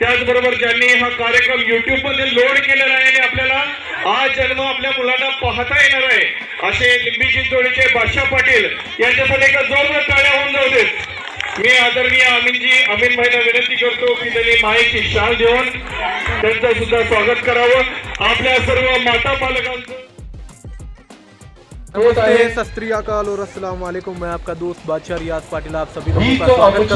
त्याचबरोबर ज्यांनी हा कार्यक्रम युट्यूबमध्ये लोड केलेला आहे आणि आपल्याला आज जन्म आपल्या मुलांना पाहता येणार आहे असे लिंबी चिंचोळीचे बादशाह पाटील यांच्यासाठी एका जोरदार टाळ्या होऊन जाऊ देत. मी आदरणीय अमीनजी अमीन भाईला विनंती करतो की त्यांनी माहिती शाल देऊन त्यांचं सुद्धा स्वागत करावं. आपल्या सर्व माता पालकांचं अकाल और अस्सलाम वालेकुम। मैं आपका दोस्त बादशाह रियाज पाटिल आप सभी लोगों का स्वागत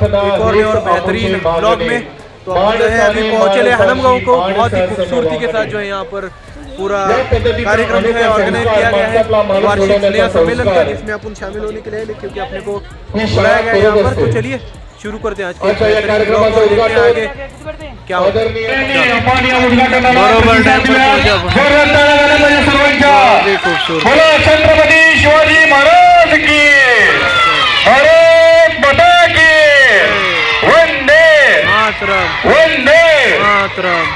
करता हूँ। एक और बेहतरीन ब्लॉग. में तो हम जो है अभी माणसाने पहुँचे ले गाँव को। बहुत ही खूबसूरती के साथ जो है यहाँ पर पूरा कार्यक्रम जो है ऑर्गेनाइज किया गया है। वार्षिक स्नेह सम्मेलन का जिसमें अपन शामिल होने के लिए क्योंकि अपने को बुलाया गया यहाँ पर तो चलिए शुरू करते हैं आज के अच्छा, या बेहतरीन कार्यक्रमाचं ब्लॉग को देखते மாத்திரம் மாத்திரம்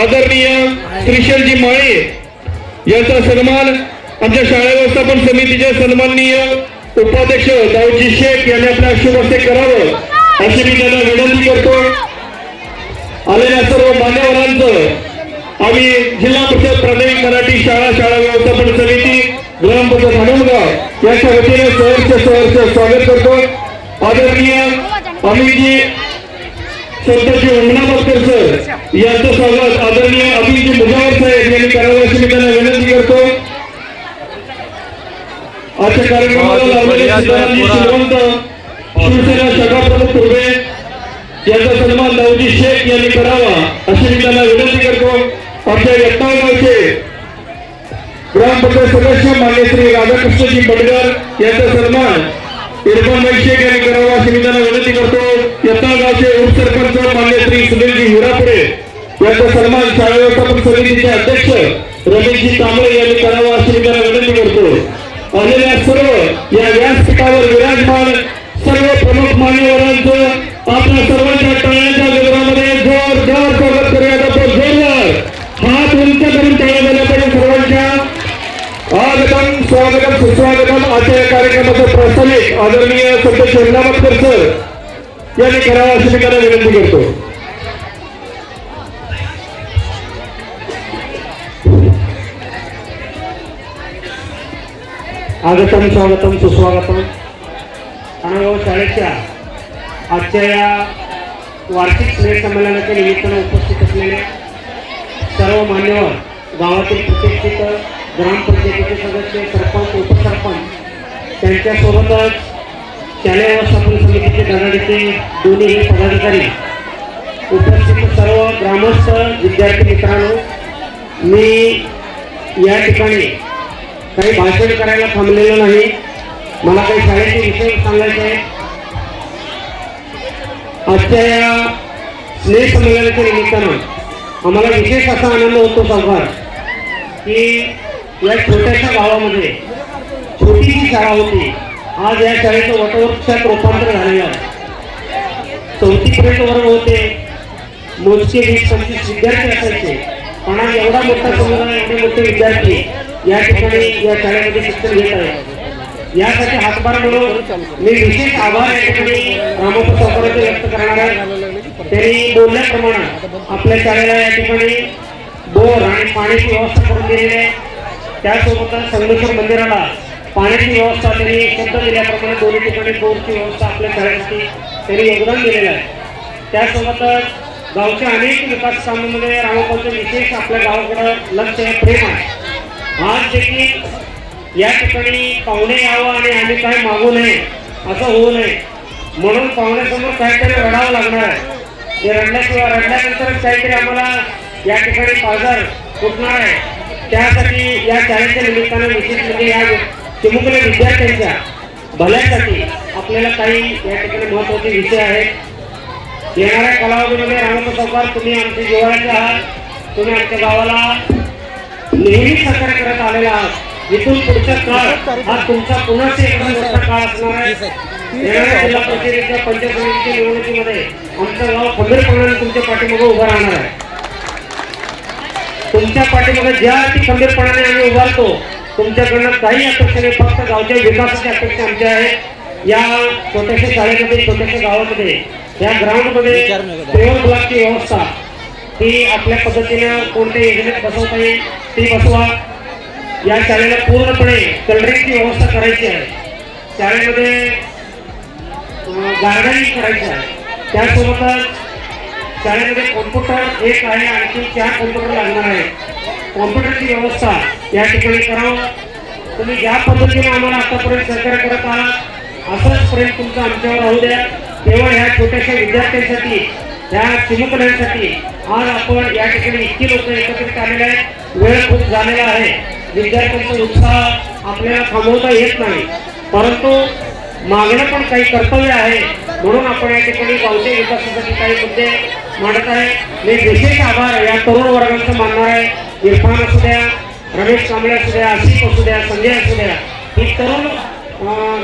आदरणीय त्रिशलजी माळे यांचा सन्मान आमच्या शाळा व्यवस्थापन समितीचे सन्माननीय उपाध्यक्ष दाऊजी शेख यांनी आपल्या शुभ हस्ते करावं अशी मी त्यांना विनंती करतो. आलेल्या सर्व मान्यवरांचं आम्ही जिल्हा परिषद प्राथमिक मराठी शाळा शाळा व्यवस्थापन समिती ग्रामपंचायत हनुमगाव यांच्या वतीने सहर्ष सहर्ष स्वागत करतो. आदरणीय अमितजी संतजी उमनाबादकर सर. यांचं स्वागत आदरणीय अभिजी मुजावर साहेब यांनी करावं अशी मी त्यांना विनंती करतो. आजच्या कार्यक्रमाला लावलेले सीतारामजी श्रीमंत शिवसेना शाखा प्रमुख पूर्वे यांचा सन्मान दाऊजी शेख यांनी करावा अशी मी त्यांना विनंती करतो. आमच्या यत्नाळ गावचे ग्रामपंचायत सदस्य मान्य श्री राधाकृष्णजी बडगर यांचा सन्मान इरफानभाई शेख यांनी करावा अशी मी त्यांना विनंती करतो. सुनीलजी हिरापुरे यांचा सन्मान शाळा व्यवस्थापन समितीचे अध्यक्ष रमेशजी कांबळे यांनी करावा अशी मी त्यांना विनंती करतो. आलेल्या सर्व या व्यासपीठावर विराजमान सर्व प्रमुख मान्यवरांचं आपल्या सर्वांच्या टाळ्यांच्या विवरामध्ये जोर जोर स्वागत करूया आपण जोरदार हात उंच करून टाळ्या झाल्या पाहिजे सर्वांच्या. आगतम स्वागतम सुस्वागतम आजच्या या कार्यक्रमाचं प्रास्ताविक आदरणीय संत शेंदामतकर सर यांनी करावा अशी मी त्यांना विनंती करतो. आगतम स्वागतम सुस्वागतम. अनुभव हो, शाळेच्या आजच्या या वार्षिक स्नेह संमेलनाच्या निमित्तानं उपस्थित असलेले सर्व मान्यवर गावातील प्रतिष्ठित ग्रामपंचायतीचे सदस्य सरपंच उपसरपंच त्यांच्यासोबतच शालेय व्यवस्थापन समितीचे धडाडीचे दोन्ही पदाधिकारी उपस्थित सर्व ग्रामस्थ विद्यार्थी मित्रांनो मी या ठिकाणी काही भाषण करायला थांबलेलं नाही. मला काही शाळेचे विषय सांगायचे आहे आजच्या या स्नेहसंमेलनाच्या निमित्तानं आम्हाला विशेष असा आनंद होतो सावकार की या छोट्याशा गावामध्ये छोटीशी शाळा होती. आज या शाळेचं वटवृक्षात रूपांतर झालेलं आहे. चौथीपर्यंत वर्ग होते. मोजके वीस पंचवीस विद्यार्थी असायचे. पण आज एवढा मोठा समुदाय एवढे मोठे विद्यार्थी या ठिकाणी या शाळेमध्ये शिक्षण घेत आहे. यासाठी हातभार म्हणून मी विशेष आभार या ठिकाणी रामोपा चौकराचे व्यक्त करणार आहे. त्यांनी बोलल्याप्रमाणे आपल्या शाळेला या ठिकाणी बोर आणि पाण्याची व्यवस्था करून दिलेली आहे. त्यासोबतच संगमेश्वर मंदिराला पाण्याची व्यवस्था त्यांनी शब्द दिल्याप्रमाणे दोन्ही ठिकाणी बोरची व्यवस्था आपल्या शाळेसाठी त्यांनी योगदान दिलेलं आहे. त्यासोबतच गावच्या अनेक विकास कामामध्ये रामोपाचं विशेष आपल्या गावाकडं लक्ष आहे प्रेम आहे. आज देखील या ठिकाणी पाहुणे यावं आणि आम्ही काय मागू नये असं होऊ नये. म्हणून पाहुण्यासमोर काहीतरी रडावं लागणार आहे. ते रडल्याशिवाय रडल्यानंतरच काहीतरी आम्हाला या ठिकाणी पाजार फुटणार आहे. त्यासाठी या शाळेच्या निमित्तानं विशेष म्हणजे या चिमुकले विद्यार्थ्यांच्या भल्यासाठी आपल्याला काही या ठिकाणी महत्त्वाचे विषय आहेत. येणाऱ्या कालावधीमध्ये रामोपा चौकार तुम्ही आमचे जिवाळ्याचे आहात तुम्ही आमच्या गावाला नेहमी सहकार्य करत आलेला आहात. इथून पुढचा काळ हा तुमचा पुन्हा मोठा काळ असणार आहे. जिल्हा परिषदेच्या पंचायत समितीच्या निवडणुकीमध्ये आमचं गाव खंबीरपणाने तुमच्या पाठीमागे उभं राहणार आहे. तुमच्या पाठीमागे ज्या अति खंबीरपणाने आम्ही उभारतो तुमच्याकडनं काही अपेक्षा नाही फक्त गावच्या विकासाची अपेक्षा आमच्या आहे या छोट्याशा शाळेमध्ये छोट्याशा गावामध्ये या ग्राउंडमध्ये पेवर ब्लॉकची व्यवस्था ती आपल्या पद्धतीनं कोणत्या योजनेत बसवता येईल ती बसवा. या शाळेला पूर्णपणे कलरिंगची व्यवस्था करायची आहे. शाळेमध्ये गार्डनिंग करायचं आहे. त्यासोबतच शाळेमध्ये कॉम्प्युटर एक आहे आणखी चार कॉम्प्युटर लागणार आहे कॉम्प्युटरची व्यवस्था या ठिकाणी करावं. तुम्ही ज्या पद्धतीने आम्हाला आतापर्यंत सहकार्य करत आहात असंच प्रेम तुमचं आमच्यावर राहू द्या. केवळ ह्या छोट्याशा विद्यार्थ्यांसाठी ह्या चिमुकल्यांसाठी आज आपण या ठिकाणी इतकी लोक एकत्रित आलेले आहेत. वेळ खूप झालेला आहे. विद्यार्थ्यांचा उत्साह आपल्याला थांबवता येत नाही. परंतु मागणं पण काही कर्तव्य आहे. म्हणून आपण या ठिकाणी गावच्या विकासासाठी काही मुद्दे मांडत आहे. मी विशेष आभार या तरुण वर्गांचा मानणार आहे. इरफान असू द्या रमेश कांबळे असू द्या आशिफ असू द्या संजय असू द्या. ही तरुण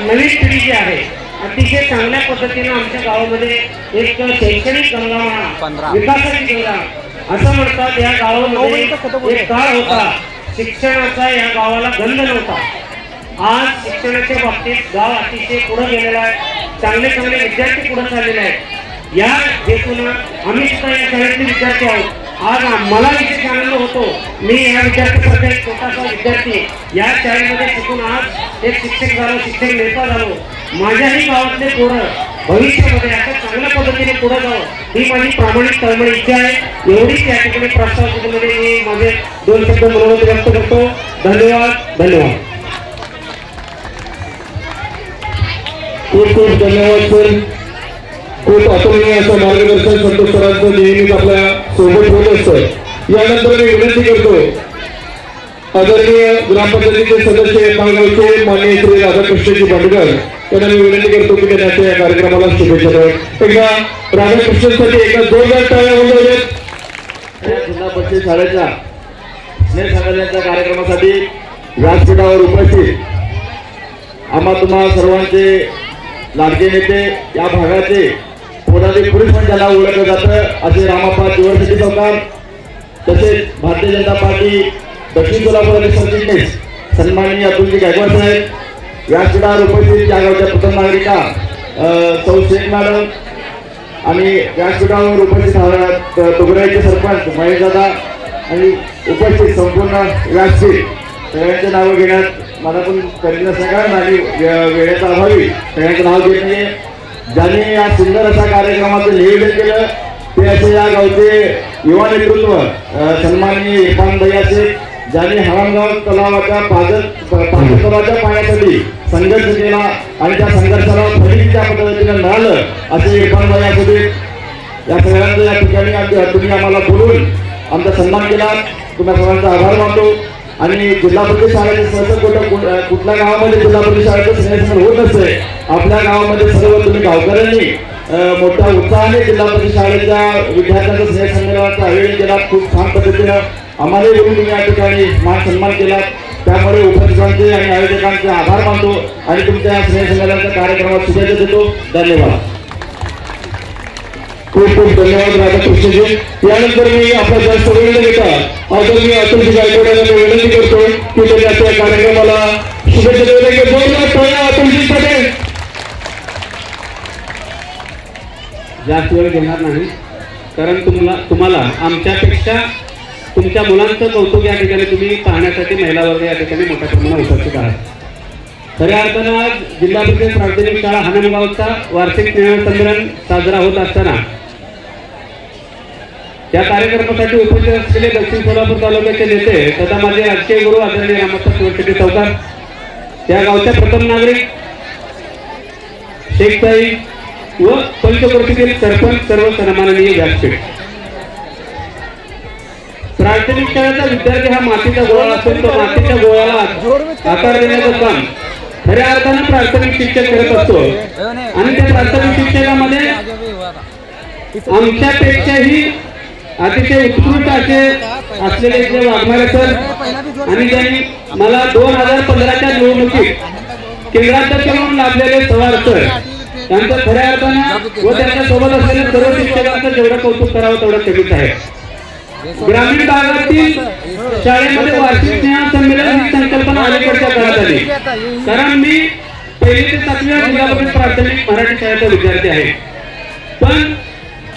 नवीन पिढी जी आहे अतिशय चांगल्या पद्धतीनं आमच्या गावामध्ये एक शैक्षणिक गंगा म्हणा विकासाची गंगा. असं म्हणतात या गावामध्ये एक काळ होता. शिक्षणाचा या गावाला गंध नव्हता. आज शिक्षणाच्या बाबतीत गाव अतिशय पुढे गेलेला आहे. चांगले चांगले विद्यार्थी पुढे चाललेले आहेत. या हेतून आम्ही सुद्धा या शाळेतले विद्यार्थी आहोत. आज मला विशेष आनंद होतो. मी या विद्यार्थ्यासारखा एक छोटासा विद्यार्थी या शाळेमध्ये शिकून आज एक शिक्षक झालो शिक्षक नेता झालो. माझ्याही गावातले पोरं भविष्यामध्ये आता चांगल्या पद्धतीने पुढे जावं ही माझी प्रामाणिक तळमळ इच्छा आहे. एवढीच या ठिकाणी प्रस्ताव मी माझे दोन शब्द मनोगत व्यक्त करतो. धन्यवाद धन्यवाद. खूप खूप धन्यवाद सर. खूप अतुलनीय असं मार्गदर्शन संतोष सरांचं नेहमीच आपल्या सोबत होत असतं यानंतर मी विनंती करतो आदरणीय ग्रामपंचायतीचे सदस्य माळगावचे माननीय श्री राधाकृष्णजी भांडकर त्यांना मी विनंती करतो की त्यांनी या कार्यक्रमाला शुभेच्छा द्याव्यात एकदा राधाकृष्णसाठी एका जोरदार टाळ्या होत या जिल्हा परिषद शाळेच्या स्नेह संमेलनाच्या कार्यक्रमासाठी व्यासपीठावर उपस्थित आम्हा तुम्हा सर्वांचे लाडके नेते या भागाचे पोदारी पुरुष पण त्याला ओळखलं जातं असे रामाप्पा दिवसची सरकार तसेच भारतीय जनता पार्टी दक्षिण सोलापूर सरचिटणीस सन्माननीय अतुलजी गायकवाड साहेब व्यासपीठावर उपस्थित या गावच्या प्रथम नागरिका सौ शेख मॅडम आणि व्यासपीठावर उपस्थित तुगराईचे सरपंच महेश दादा आणि उपस्थित संपूर्ण व्यासपीठ सगळ्यांचे नावं घेण्यात मला पण करीन सगळ्यांना आणि वे- अभावी सगळ्यांचं नाव घेत नाही ज्याने या सुंदर अशा कार्यक्रमाचं नियोजन केलं ते असे या गावचे युवा नेतृत्व सन्माननीय इरफान भैया ज्यांनी हवामगाव तलावाच्या पाजत तलावाच्या पाण्यासाठी संघर्ष केला आणि त्या संघर्षाला फलित त्या पद्धतीने मिळालं असे इरफान भैया या सगळ्यांचं या ठिकाणी आमच्या- तुम्ही आम्हाला बोलून आमचा सन्मान केला. तुम्हा सर्वांचा आभार मानतो. आणि जिल्हा परिषद शाळेचे सहज कुठं कुठल्या गावामध्ये जिल्हा परिषद शाळेचं स्नेहसमन होत नसते आपल्या गावामध्ये सर्व तुम्ही गावकऱ्यांनी मोठ्या उत्साहाने जिल्हा परिषद शाळेच्या विद्यार्थ्यांचा स्नेह संमेलनाचं आयोजन केला. खूप छान पद्धतीनं आम्हालाही येऊन तुम्ही या ठिकाणी मान सन्मान केला त्यामुळे उपस्थितांचे आणि आयोजकांचे आभार मानतो आणि तुमच्या या स्नेह संमेलनाच्या कार्यक्रमात शुभेच्छा देतो. धन्यवाद. खूप खूप धन्यवाद राधाकृष्णजी यानंतर मी आपला जास्त वेळ न घेता आदरणीय अतुलजी गायकवाड यांना विनंती करतो की त्यांनी कार्यक्रमाला शुभेच्छा देऊ नये जास्त वेळ घेणार नाही. कारण तुम्हाला तुम्हाला आमच्यापेक्षा तुमच्या मुलांचं कौतुक या ठिकाणी तुम्ही पाहण्यासाठी महिला वर्ग या ठिकाणी मोठ्या प्रमाणात उपस्थित आहात. खऱ्या अर्थानं आज जिल्हा परिषद प्राथमिक शाळा हनमगावचा वार्षिक स्नेहसंमेलन साजरा होत असताना या कार्यक्रमासाठी उपस्थित असलेले दक्षिण सोलापूर तालुक्याचे नेते तथा माझे राजकीय गुरु आदरणीय रामस्थ शिवशेट्टी चौकार त्या गावच्या प्रथम नागरिक शेखताई व पंचकृतीतील सरपंच सर्व सन्माननीय व्यासपीठ. प्राथमिक शाळेचा विद्यार्थी हा मातीचा गोळा असून तो मातीच्या गोळ्याला आकार देण्याचं काम खऱ्या अर्थानं प्राथमिक शिक्षक करत असतो. आणि त्या प्राथमिक शिक्षकामध्ये आमच्यापेक्षाही अतिशय उत्कृष्ट असे असलेले जे वाघमारे सर आणि त्यांनी मला दोन हजार पंधराच्या निवडणुकीत केंद्राध्यक्ष म्हणून लाभलेले पवार सर त्यांचं खऱ्या अर्थानं व त्यांच्यासोबत असलेल्या सर्व शिक्षकांचं जेवढं कौतुक करावं तेवढं कमीच आहे. ग्रामीण भागातील शाळेमध्ये वार्षिक स्नेह संमेलन ही संकल्पना अलीकडच्या काळात आली. कारण मी पहिली ते सातव्या जिल्हा प्राथमिक मराठी शाळेचा विद्यार्थी आहे. पण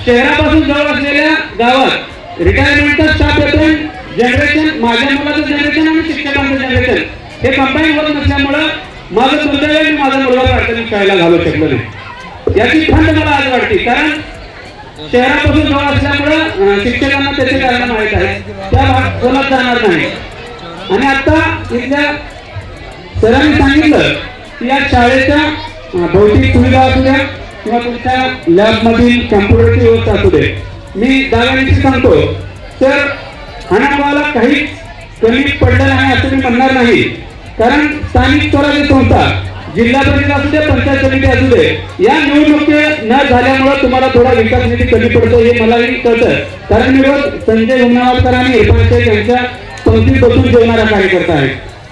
शहरापासून जवळ असलेल्या गावात रिटायरमेंटचा स्टाफ येतो जनरेशन माझ्या मुलाचं जनरेशन आणि शिक्षकांचं जनरेशन हे कंबाईन होत नसल्यामुळं माझं दुर्दैव आहे, मी माझा मुलगा प्राथमिक शाळेला घालू शकलो नाही. याची खंत मला आज वाटते. कारण शहरापासून जवळ असल्यामुळं शिक्षकांना त्याचे कारण माहीत आहे त्या भाग जाणार नाही. आणि आता इथल्या सरांनी सांगितलं की या शाळेच्या भौतिक सुविधा असू द्या किंवा तुमच्या लॅबमधील कम्प्युटरची व्यवस्था असू दे. मी दाव्यानिशी सांगतो तर हणाभावाला काही कमी पडलं नाही असं मी म्हणणार नाही. कारण स्थानिक स्वराज्य संस्था जिल्हा परिषद असू दे पंचायत समिती असू दे या निवडणुकी न झाल्यामुळं तुम्हाला थोडा विकास निधी कमी पडतो हे मलाही कळतं. कारण मी रोज संजय हुमनावरकर आणि इरफान शेख यांच्या पंक्तीत बसून जेवणारा कार्यकर्ता आहे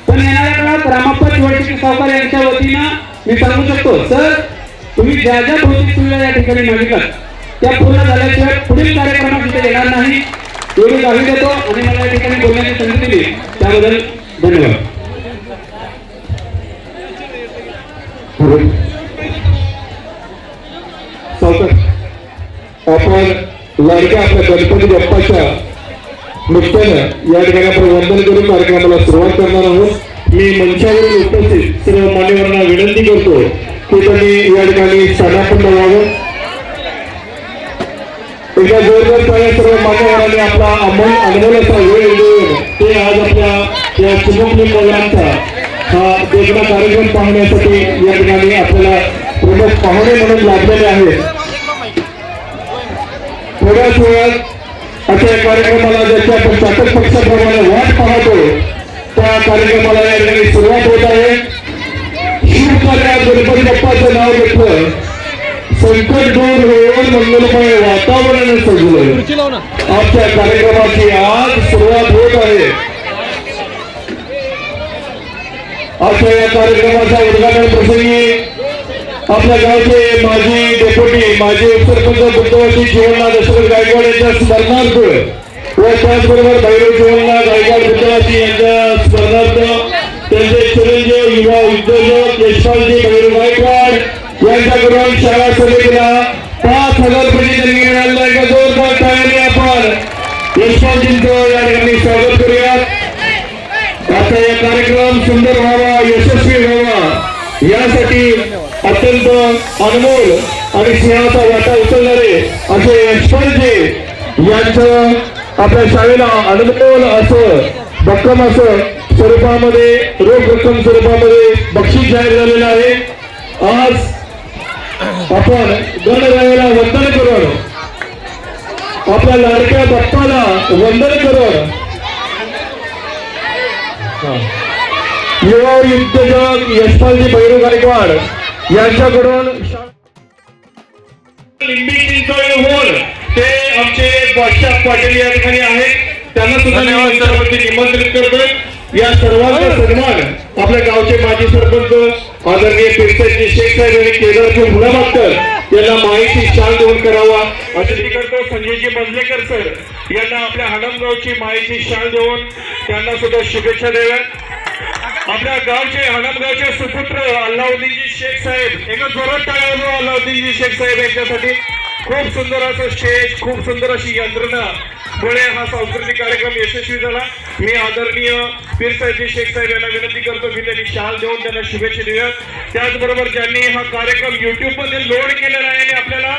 पण येणाऱ्या काळात रामाप्पा चिवडशी सावकार यांच्या वतीनं मी सांगू शकतो सर तुम्ही ज्या ज्या भौतिक सुविधा या ठिकाणी मागितल्या त्या पूर्ण झाल्याशिवाय पुढील कार्यक्रमात तिथे येणार नाही. एवढी गावी देतो आणि मला या ठिकाणी बोलण्याची संधी दिली. त्याबद्दल धन्यवाद. सावकार आपण लाडक्या आपल्या गणपती बाप्पाच्या निमित्तानं या ठिकाणी आपण वंदन करून कार्यक्रमाला सुरुवात करणार आहोत. मी मंचावरील उपस्थित सर्व मान्यवरांना विनंती करतो की त्यांनी या ठिकाणी स्थानापन्न व्हावं. एका जोरदारपणे सर्व मान्यवरांनी आपला अमोल अनमोल असा वेळ देऊन ते आज आपल्या या शुभमनी प्रोग्रामचा हा कार्यक्रम पाहण्यासाठी या ठिकाणी आपल्याला प्रमुख पाहुणे म्हणून लाभलेले आहेत. थोड्याच वेळात अशा कार्यक्रमाला ज्याची आपण चाकट पक्षाप्रमाणे वाट पाहतो त्या कार्यक्रमाला या ठिकाणी सुरुवात होत आहे. शिवकार्यात गणपती बाप्पाचं नाव घेतलं. संकट दूर होऊन मंगलमय वातावरण सजलं. आजच्या कार्यक्रमाची आज सुरुवात होत आहे. आजच्या या कार्यक्रमाच्या उद्घाटन प्रसंगी आपल्या गावचे माजी डेप्युटी माजी उपसरपंच बुद्धवासी जीवननाथ दशरथ गायकवाड यांच्या स्मरणार्थ व त्याचबरोबर भैरव जीवननाथ गायकवाड बुद्धवासी यांच्या स्मरणार्थ त्यांचे चिरंजीव युवा उद्योजक यशपालजी भैरव गायकवाड यांच्याकडून शाळा समितीला पाच हजार रुपये त्यांनी मिळाला एका जोरदार टाळ्याने आपण. यशपालजींचं या ठिकाणी स्वागत करूयात. आता या कार्यक्रम सुंदर व्हावा. यशस्वी व्हावा. यासाठी अत्यंत अनमोल आणि स्नेहाचा वाटा उचलणारे असे यशवंतजी यांचं आपल्या शाळेला अनमोल असं भक्कम असं स्वरूपामध्ये रोख रक्कम स्वरूपामध्ये बक्षीस जाहीर झालेलं आहे. आज आपण गणरायाला वंदन करून आपल्या लाडक्या बाप्पाला वंदन करून युवा उद्योजक यशपालजी भैरू गायकवाड यांच्याकडून शा- लिंबी चिंचोळी होल ते आमचे बादशाह पाटील या ठिकाणी आहेत. त्यांना सुद्धा मंचावरती निमंत्रित करतोय. या सर्वांचा सन्मान आपल्या गावचे माजी सरपंच आदरणीय पिरसाजी शेख साहेब यांनी केदारपूर मुलामास्तर यांना माहिती शाल देऊन करावा. विनंती करतो संजयजी मजलेकर सर यांना आपल्या हडमगावची माहिती शाल देऊन त्यांना सुद्धा शुभेच्छा द्याव्यात आपल्या गावचे हडमगावचे सुपुत्र अल्लाउद्दीनजी शेख साहेब एका जोरात टाळ्या अल्लाउद्दीनजी शेख साहेब यांच्यासाठी खूप सुंदर असं स्टेज खूप सुंदर अशी यंत्रणा. पुणे हा सांस्कृतिक कार्यक्रम यशस्वी झाला. मी आदरणीय पीर साहेबजी शेख साहेब यांना विनंती करतो की त्यांनी शाल देऊन त्यांना शुभेच्छा देऊया त्याचबरोबर ज्यांनी हा कार्यक्रम युट्यूबमध्ये लोड केलेला आहे आणि आपल्याला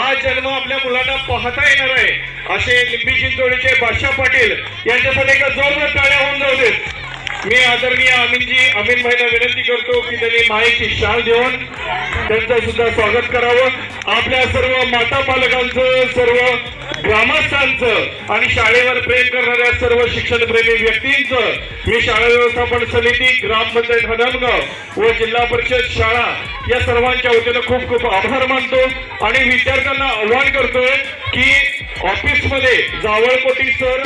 आज जन्म आपल्या मुलांना पाहता येणार आहे असे लिंबी चिंचोळीचे बादशाह पाटील यांच्यासाठी एका जोरदार टाळ्या होऊन जाऊ देत. मी आदरणीय अमिनजी अमीन भाईला विनंती करतो की त्यांनी माईची शाल देऊन त्यांचं सुद्धा स्वागत करावं. आपल्या सर्व माता पालकांचं सर्व ग्रामस्थांचं आणि शाळेवर प्रेम करणाऱ्या सर्व शिक्षणप्रेमी व्यक्तींचं मी शाळा व्यवस्थापन समिती ग्रामपंचायत हदमगाव व जिल्हा परिषद शाळा या सर्वांच्या वतीनं खूप खूप आभार मानतो आणि विद्यार्थ्यांना आव्हान करतोय की ऑफिसमध्ये जावळपोटी सर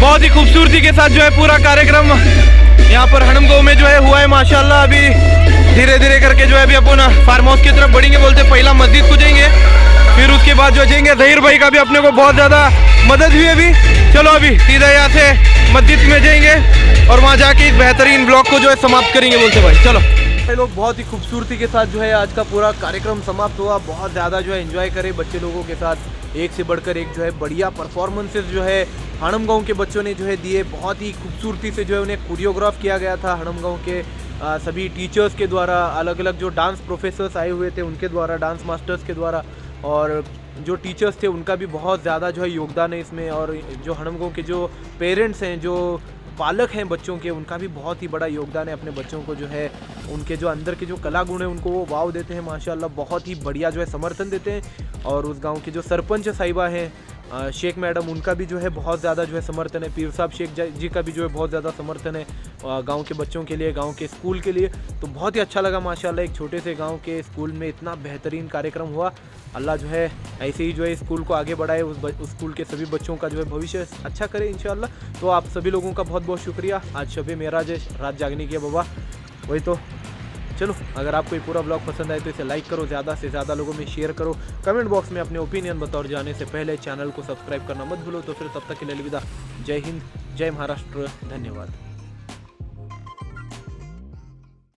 बहुत ही खूबसूरती के साथ जो है पूरा कार्यक्रम यहाँ पर हणमगांव में जो है हुआ है, माशाल्लाह। अभी धीरे धीरे करके जो है, अभी अपन फार्म हाउस की तरफ़ बढ़ेंगे, बोलते पहला मस्जिद को जाएँगे। फिर उसके बाद जो जाएँगे, जहीर भाई का भी अपने को बहुत ज़्यादा मदद हुई अभी। चलो अभी सीधा यहाँ से मस्जिद में जाएँगे और वहाँ जाके इस बेहतरीन ब्लॉग को जो है समाप्त करेंगे, बोलते भाई। चलो। लोग, बहुत ही खूबसूरती के साथ जो है आज का पूरा कार्यक्रम समाप्त हुआ। बहुत ज़्यादा जो है एंजॉय करे बच्चे लोगों के साथ। एक से बढ़कर एक जो है बढ़िया परफॉर्मेंसेस जो है हणम गाँव के बच्चों ने जो है दिए। बहुत ही खूबसूरती से जो है उन्हें कोरियोग्राफ किया गया था हणम गाँव के आ, सभी टीचर्स के द्वारा। अलग अलग जो डांस प्रोफेसर्स आए हुए थे उनके द्वारा डांस मास्टर्स के द्वारा। और जो टीचर्स थे उनका भी बहुत ज़्यादा जो है योगदान है इसमें। और जो हणम गाँव के जो पेरेंट्स हैं जो पालक हैं बच्चों के, उनका भी बहुत ही बड़ा योगदान है अपने बच्चों को जो है, उनके जो अंदर के जो कला गुण हैं, उनको वो वाव देते हैं, माशाल्लाह, बहुत ही बढ़िया जो है समर्थन देते हैं। और उस गाँव के जो सरपंच साहिबा हैं शेख मैडम उनका भी जो है बहुत ज़्यादा जो है समर्थन है। पीर साहब शेख जी का भी जो है बहुत ज़्यादा समर्थन है गाँव के बच्चों के लिए गाँव के स्कूल के लिए। तो बहुत ही अच्छा लगा माशाल्लाह एक छोटे से गाँव के स्कूल में इतना बेहतरीन कार्यक्रम हुआ। अल्लाह जो है ऐसे ही जो है स्कूल को आगे बढ़ाए उस, उस स्कूल के सभी बच्चों का जो है भविष्य अच्छा करे इंशाल्लाह। तो आप सभी लोगों का बहुत बहुत शुक्रिया। आज शबे मेरा है रात जागने की बाबा। वही तो। चलो, अगर आपको ये पूरा ब्लॉग पसंद आए तो इसे लाइक करो, ज़्यादा से ज़्यादा लोगों में शेयर करो। कमेंट बॉक्स में अपने ओपिनियन बताओ जाने से पहले चैनल को सब्सक्राइब करना मत भूलो। तो फिर तब तक के लिए अलविदा। जय हिंद, जय महाराष्ट्र, धन्यवाद।